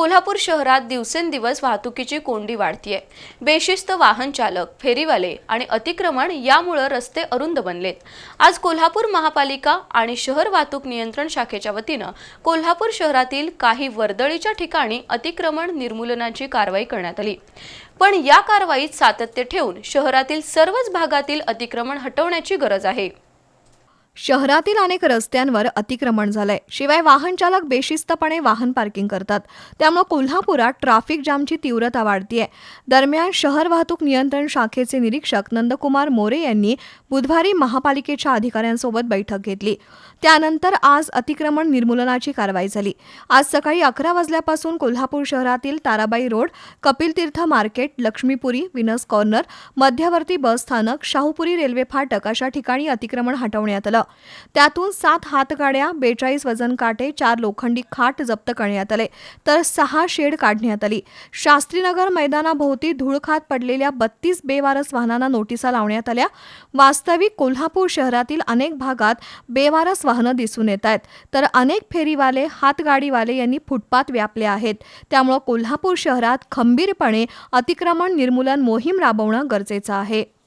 कोल्हापूर शहरात दिवसेंदिवस वाहतुकीची कोंडी वाढतीये. बेशिस्त वाहन चालक फेरीवाले आणि अतिक्रमण यामुळं रस्ते अरुंद बनलेत. आज कोल्हापूर महापालिका आणि शहर वाहतूक नियंत्रण शाखेच्या वतीनं कोल्हापूर शहरातील काही वर्दळीच्या ठिकाणी अतिक्रमण निर्मूलनाची कारवाई करण्यात आली. पण या कारवाईत सातत्य ठेवून शहरातील सर्वच भागातील अतिक्रमण हटवण्याची गरज आहे. शहरातील अनेक रस्त्यांवर अतिक्रमण झालंय. शिवाय वाहन चालक बेशिस्तपणे वाहन पार्किंग करतात. त्यामुळे कोल्हापुरात ट्रॅफिक जामची तीव्रता वाढतीये. दरम्यान शहर वाहतूक नियंत्रण शाखेचे निरीक्षक नंदकुमार मोरे यांनी बुधवारी महापालिकेच्या अधिकाऱ्यांसोबत बैठक घेतली. त्यानंतर आज अतिक्रमण निर्मूलनाची कारवाई झाली. आज सकाळी अकरा वाजल्यापासून कोल्हापूर शहरातील Tarabai road Kapil Tirth market Laxmipuri Venus corner मध्यवर्ती बस स्थानक शाहूपुरी रेल्वे फाटक अशा ठिकाणी अतिक्रमण हटवण्यात आलं. त्यातून सात हातगाड्या बेचाळीस वजन काटे चार लोखंडी खाट जप्त करण्यात आले. तर सहा शेड काढण्यात आली. शास्त्रीनगर मैदानाभोवती धूळखात पडलेल्या बत्तीस बेवारस वाहनांना नोटिसा लावण्यात आल्या. वास्तविक कोल्हापूर शहरातील अनेक भागात बेवारस वाहनं दिसून येत आहेत. तर अनेक फेरीवाले हातगाडीवाले यांनी फुटपाथ व्यापले आहेत. त्यामुळं कोल्हापूर शहरात खंबीरपणे अतिक्रमण निर्मूलन मोहीम राबवणं गरजेचं आहे.